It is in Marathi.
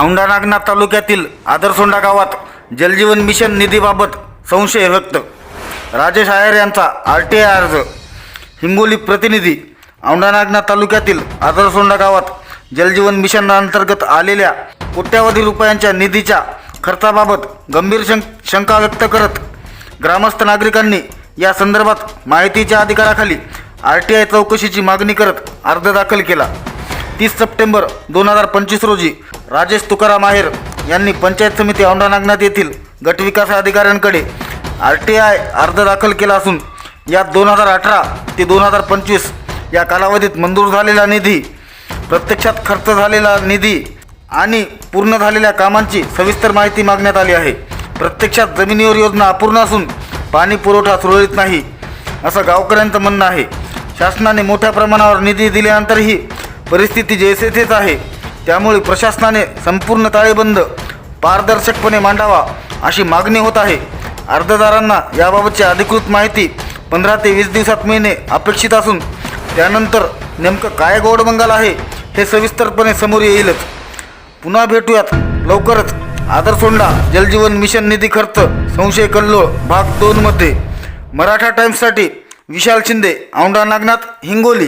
औंढा नागनाथ तालुक्यातील आदरसोंडा गावात जलजीवन मिशन निधीबाबत संशय व्यक्त. राजेश आयर यांचा आर टी आय अर्ज. हिंगोली प्रतिनिधी औंढा नागनाथ तालुक्यातील आदरसोंडा गावात जलजीवन मिशन अंतर्गत आलेल्या कोट्यावधी रुपयांच्या निधीच्या खर्चाबाबत गंभीर शं शंका व्यक्त करत ग्रामस्थ नागरिकांनी या संदर्भात माहितीच्या अधिकाराखाली आर टी आय चौकशीची मागणी करत अर्ज दाखल केला. तीस सप्टेंबर दोन हजार पंचवीस रोजी राजेश तुकाराम आहेर यांनी पंचायत समिती औंढा नागनाथ येथील गटविकास अधिकाऱ्यांकडे आर टी आय अर्ज दाखल केला असून यात दोन हजार अठरा ते दोन हजार पंचवीस या कालावधीत मंजूर झालेला निधी प्रत्यक्षात खर्च झालेला निधी आणि पूर्ण झालेल्या कामांची सविस्तर माहिती मागण्यात आली आहे. प्रत्यक्षात जमिनीवर योजना अपूर्ण असून पाणी पुरवठा सुरळीत नाही असं गावकऱ्यांचं म्हणणं आहे. शासनाने मोठ्या प्रमाणावर निधी दिल्यानंतरही परिस्थिती जैसे आहे. त्यामुळे प्रशासनाने संपूर्ण ताळेबंद पारदर्शकपणे मांडावा अशी मागणी होत आहे. अर्जदारांना याबाबतची अधिकृत माहिती पंधरा ते वीस दिवसात मिळणे अपेक्षित असून त्यानंतर नेमकं काय गोडबंगाल आहे हे सविस्तरपणे समोर येईलच. पुन्हा भेटूयात लवकरच आदरसोंडा जलजीवन मिशन निधी खर्च संशय कल्लोळ भाग दोनमध्ये मराठा टाइम्ससाठी विशाल शिंदे औंढा नागनाथ हिंगोली.